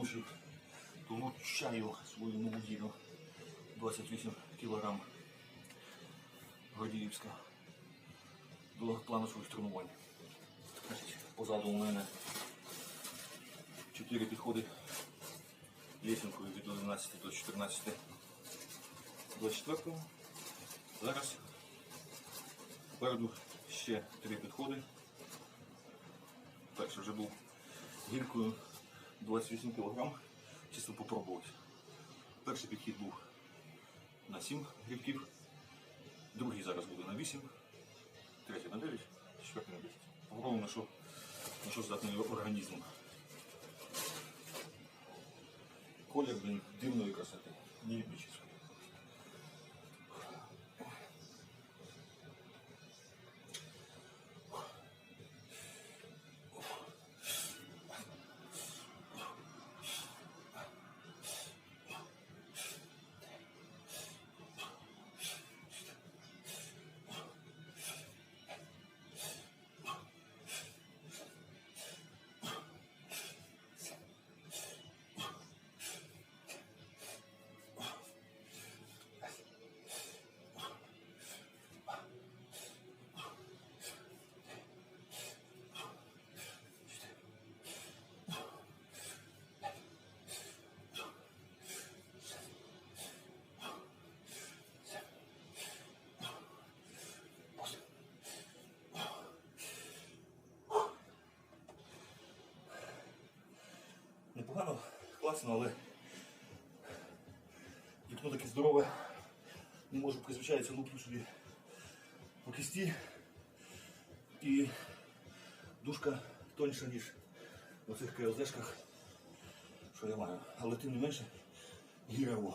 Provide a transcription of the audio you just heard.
груші, получаю свою нову ділю 28 кг Гордіївська. До планових тренувань. Позаду у мене 4 підходи. Лесенкою від 11 до 14 24 Зараз попереду ще три підходи. Перший вже був гіркою 28 кг, чисто попробувати. Перший підхід був на 7 грибків, другий зараз буде на 8, третій на 9, четвертий на 10. Попробуємо, на що, на що здатний організм. Колір, блін, дивної красоти, неепічний. Непогано, класно, але вікно таке здорове. Не можу призвичається, луплю собі по кисті. І дужка тоньша, ніж на цих КЛЗшках, що я маю. Але тим не менше дякую.